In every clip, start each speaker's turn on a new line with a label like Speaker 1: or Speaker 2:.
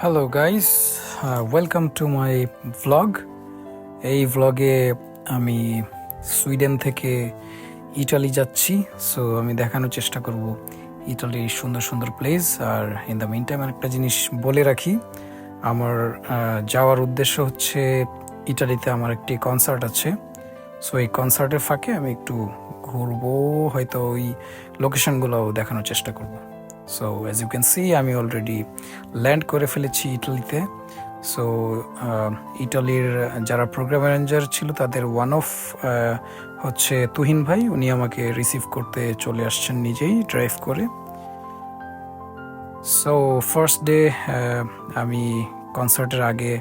Speaker 1: Hello guys welcome to my vlog এই ভ্লগে আমি সুইডেন থেকে ইটালি যাচ্ছি সো আমি দেখানোর চেষ্টা করব ইটালির সুন্দর সুন্দর প্লেস আর ইন দ্য মিন টাইম একটা জিনিস বলে রাখি। আমার যাওয়ার উদ্দেশ্য হচ্ছে ইটালিতে আমার একটি কনসার্ট আছে। সো এই কনসার্টের ফাঁকে আমি একটু ঘুরবো, হয়তো ওই লোকেশনগুলোও দেখানোর চেষ্টা করব। So as you can see আমি অলরেডি ল্যান্ড করে ফেলেছি ইটালিতে সো ইটালির যারা প্রোগ্রাম অ্যারেঞ্জার ছিল, তাদের ওয়ান অফ হচ্ছে তুহিন ভাই। উনি আমাকে রিসিভ করতে চলে আসছেন নিজেই ড্রাইভ করে। সো ফার্স্ট ডে আমি কনসার্টের আগে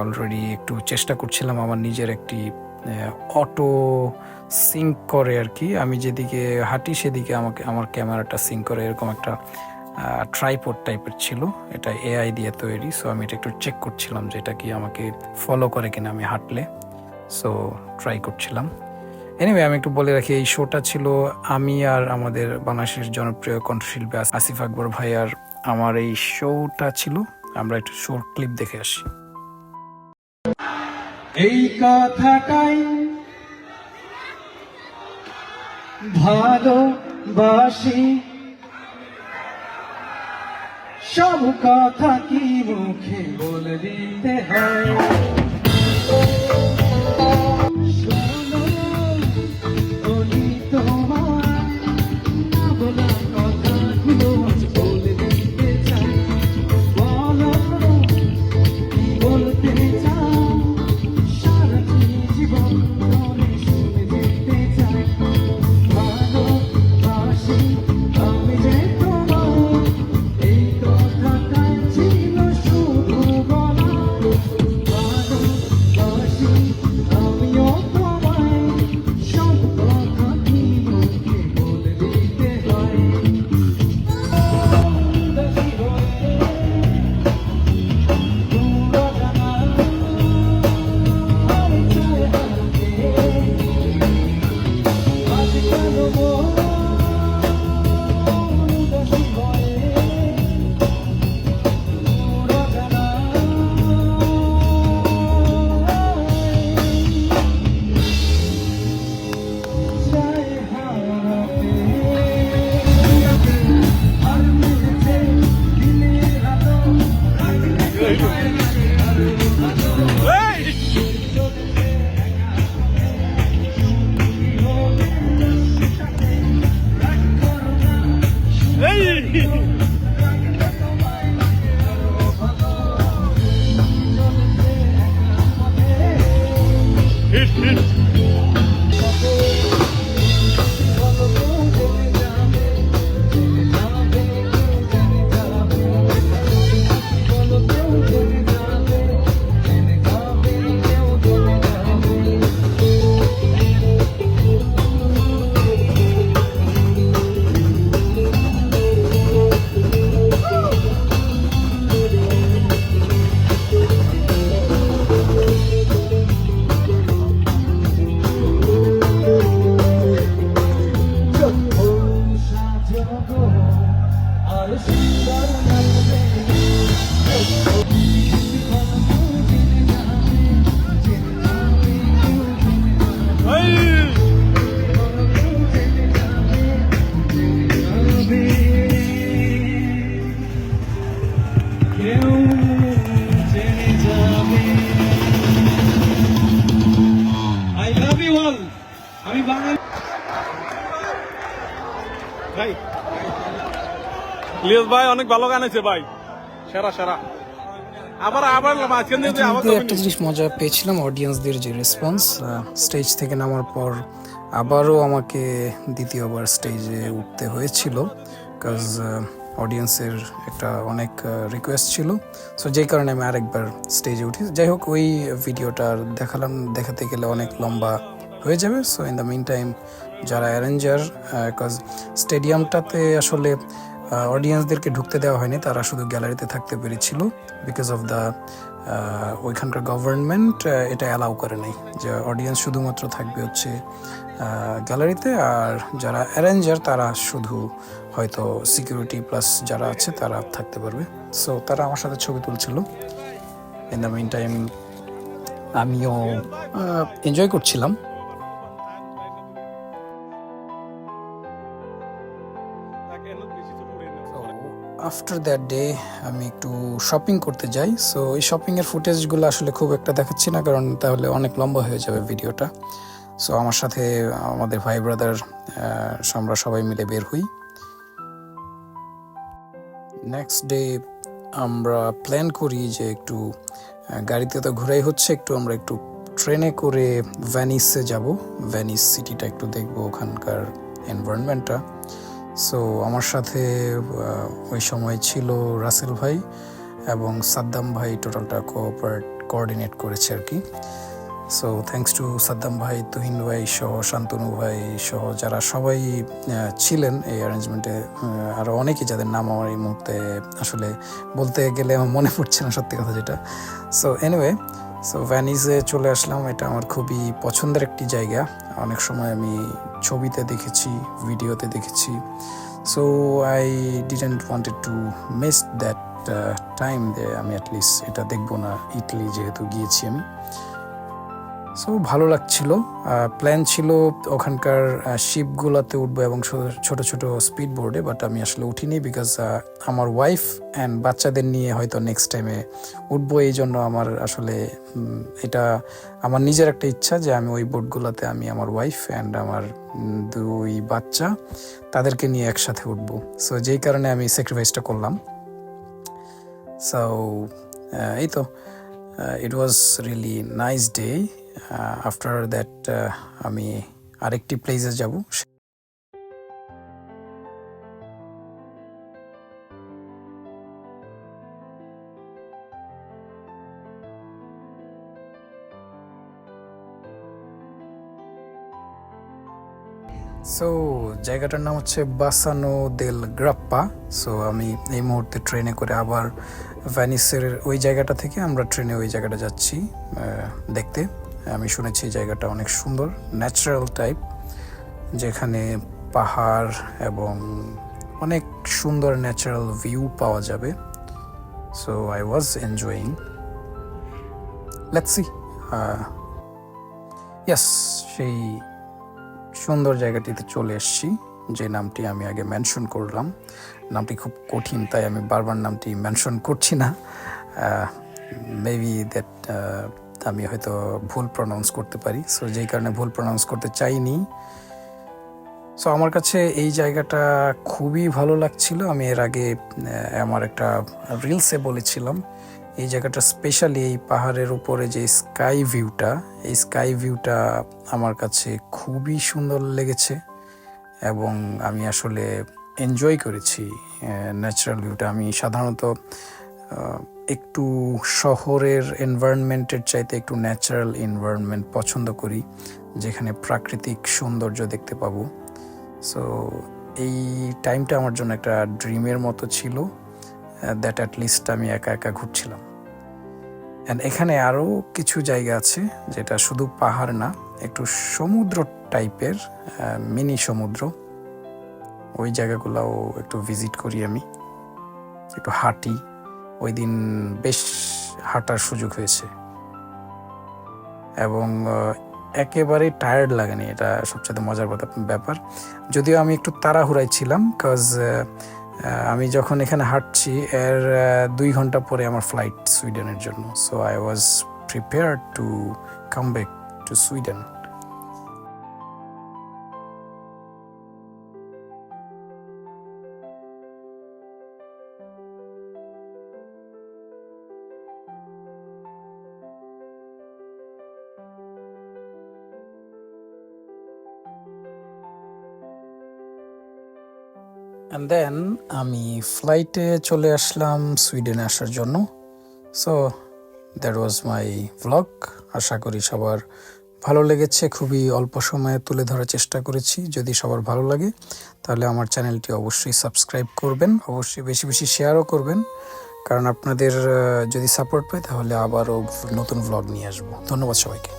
Speaker 1: অলরেডি একটু চেষ্টা করছিলাম আমার নিজের একটি অটো সিঙ্ক করে আর কি। আমি যেদিকে হাঁটি সেদিকে আমাকে, আমার ক্যামেরাটা সিঙ্ক করে, এরকম একটা ট্রাইপড টাইপের ছিল। এটা এআই দিয়ে তৈরি সো আমি এটা একটু চেক করছিলাম যে এটা কি আমাকে ফলো করে কিনা আমি হাঁটলে। সো ট্রাই করছিলাম। এনিওয়ে আমি একটু বলে রাখি, এই শোটা ছিল আমি আর আমাদের বাংলাদেশের জনপ্রিয় কণ্ঠশিল্পী আস- আসিফ আকবর ভাই আর আমার এই শোটা ছিল। আমরা একটু শোর ক্লিপ দেখে আসি।
Speaker 2: এই কথাটাই ভালোবাসি। সব কথা কি মুখে বলে দিতে হয়? জীবন আর সুন্দর লাগবে কেউ জেনে যাবে আই লাভ ইউ অল আমি বাঙালি
Speaker 3: ভাই ইলিয়াস ভাই অনেক ভালো গান আছে ভাই। সেরা সেরা। আবার আবার মাঝখান দিয়ে
Speaker 1: কিন্তু একটা জিনিস মজা পেয়েছিলাম অডিয়েন্সদের যে রেসপন্স স্টেজ থেকে নামার পর আবারও আমাকে দ্বিতীয়বার স্টেজে উঠতে হয়েছিল বিকজ অডিয়েন্সের একটা অনেক রিকোয়েস্ট ছিল। সো যেই কারণে আমি আরেকবার স্টেজে উঠি। যাই হোক ওই ভিডিওটা দেখালাম দেখাতে গেলে অনেক লম্বা হয়ে যাবে। So in the mean time যারা অ্যারেঞ্জার বিকজ স্টেডিয়ামটাতে আসলে অডিয়েন্সদেরকে ঢুকতে দেওয়া হয়নি, তারা শুধু গ্যালারিতে থাকতে পেরেছিল বিকজ অফ দ্য ওইখানকার গভর্নমেন্ট এটা অ্যালাউ করে নাই যে অডিয়েন্স শুধুমাত্র থাকবে হচ্ছে গ্যালারিতে আর যারা অ্যারেঞ্জার তারা শুধু হয়তো সিকিউরিটি প্লাস যারা আছে তারা থাকতে পারবে। সো তারা আমার সাথে ছবি তুলছিল। ইন দ্য মেন টাইম আমিও এনজয় করছিলাম। আফটার দ্যাট ডে আমি একটু শপিং করতে যাই। সো এই শপিংয়ের ফুটেজগুলো আসলে খুব একটা দেখাচ্ছি না, কারণ তাহলে অনেক লম্বা হয়ে যাবে ভিডিওটা। সো আমার সাথে, আমাদের ভাই ব্রাদার আমরা সবাই মিলে বের হই। নেক্সট ডে আমরা প্ল্যান করি যে একটু গাড়িতে তো ঘোরাই হচ্ছে, একটু আমরা একটু ট্রেনে করে ভ্যানিসে যাব। ভ্যানিস সিটিটা একটু দেখব ওখানকার এনভায়রনমেন্টটা সো আমার সাথে ওই সময় ছিল রাসেল ভাই এবং সাদ্দাম ভাই টোটালটা কোঅপারেট কোঅর্ডিনেট করেছে আর কি। সো থ্যাঙ্কস টু সাদ্দাম ভাই, তুহিন ভাই সহ শান্তনু ভাই সহ যারা সবাই ছিলেন এই অ্যারেঞ্জমেন্টে আরও অনেকেই যাদের নাম আমার এই মুহূর্তে আসলে বলতে গেলে আমার মনে পড়ছে না সত্যি কথা যেটা। সো এনিওয়ে সো ভ্যানিসে চলে আসলাম। এটা আমার খুবই পছন্দের একটি জায়গা। অনেক সময় আমি ছবিতে দেখেছি, ভিডিওতে দেখেছি। So I didn't wanted to miss that time they আমি অ্যাটলিস্ট এটা দেখব না। ইটালি যেহেতু গিয়েছি আমি। সো ভালো লাগছিল। প্ল্যান ছিল ওখানকার শিপগুলোতে উঠবো এবং ছোট ছোট স্পিড বোর্ডে বাট আমি আসলে উঠিনি বিকজ আমার ওয়াইফ অ্যান্ড বাচ্চাদের নিয়ে হয়তো নেক্সট টাইমে উঠবো। এই জন্য আমার আসলে এটা আমার নিজের একটা ইচ্ছা যে আমি ওই বোর্ডগুলোতে আমি আমার ওয়াইফ অ্যান্ড আমার দুই বাচ্চা তাদেরকে নিয়ে একসাথে উঠবো। সো যেই কারণে আমি স্যাক্রিফাইসটা করলাম। সো এই তো। It was really nice day after that আমি আরেকটি প্লেসে যাব। সো জায়গাটার নাম হচ্ছে বাসানো দেল গ্রাপ্পা। সো আমি এই মুহূর্তে ট্রেনে করে আবার ভ্যানিসের ওই জায়গাটা থেকে আমরা ট্রেনে ওই জায়গাটা যাচ্ছি দেখতে। আমি শুনেছি জায়গাটা অনেক সুন্দর ন্যাচারাল টাইপ যেখানে পাহাড় এবং অনেক সুন্দর ন্যাচারাল ভিউ পাওয়া যাবে। So I was enjoying let's yes সেই সুন্দর জায়গাটিতে চলে এসেছি। যে নামটি আমি আগে মেনশন করলাম। নামটি খুব কঠিন, তাই আমি বারবার নামটি মেনশন করছি না। মেবি দ্যাট আমি হয়তো ভুল প্রনাউন্স করতে পারি। সো যেই কারণে ভুল প্রনাউন্স করতে চাইনি। সো আমার কাছে এই জায়গাটা খুবই ভালো লাগছিল। আমি এর আগে আমার একটা রিলসে বলেছিলাম। এই জায়গাটা স্পেশালি এই পাহাড়ের উপরে যে স্কাই ভিউটা এই স্কাই ভিউটা আমার কাছে খুবই সুন্দর লেগেছে। এবং আমি আসলে এনজয় করেছি ন্যাচারাল ভিউটা আমি সাধারণত একটু শহরের এনভায়রনমেন্টের চাইতে একটু ন্যাচারাল এনভায়রনমেন্ট পছন্দ করি, যেখানে প্রাকৃতিক সৌন্দর্য দেখতে পাবো। সো এই টাইমটা আমার জন্য একটা ড্রিমের মতো ছিল দ্যাট অ্যাট লিস্ট আমি একা একা ঘুরছিলাম। অ্যান্ড এখানে আরও কিছু জায়গা আছে, যেটা শুধু পাহাড় না একটু সমুদ্র টাইপের মিনি সমুদ্র। ওই জায়গাগুলোও একটু ভিজিট করি আমি। একটু হাঁটি। ওই দিন বেশ হাঁটার সুযোগ হয়েছে। এবং একেবারেই টায়ার্ড লাগেনি। এটা সবচেয়ে মজার ব্যাপার যদিও আমি একটু তাড়াহুড়াই ছিলাম বিকজ আমি যখন এখানে হাঁটছি, এর দুই ঘণ্টা পরে আমার ফ্লাইট সুইডেনের জন্য। So I was prepare to come back Sweden and then আমি ফ্লাইটে চলে আসলাম সুইডেনে আসার জন্য। So that was my blog আশা করি সবার ভালো লেগেছে, খুবই অল্প সময়ে তুলে ধরার চেষ্টা করেছি। যদি সবার ভালো লাগে, তাহলে আমার চ্যানেলটি অবশ্যই সাবস্ক্রাইব করবেন, অবশ্যই বেশি বেশি শেয়ারও করবেন। কারণ আপনাদের যদি সাপোর্ট পাই, তাহলে আবারও নতুন ব্লগ নিয়ে আসব। ধন্যবাদ সবাইকে।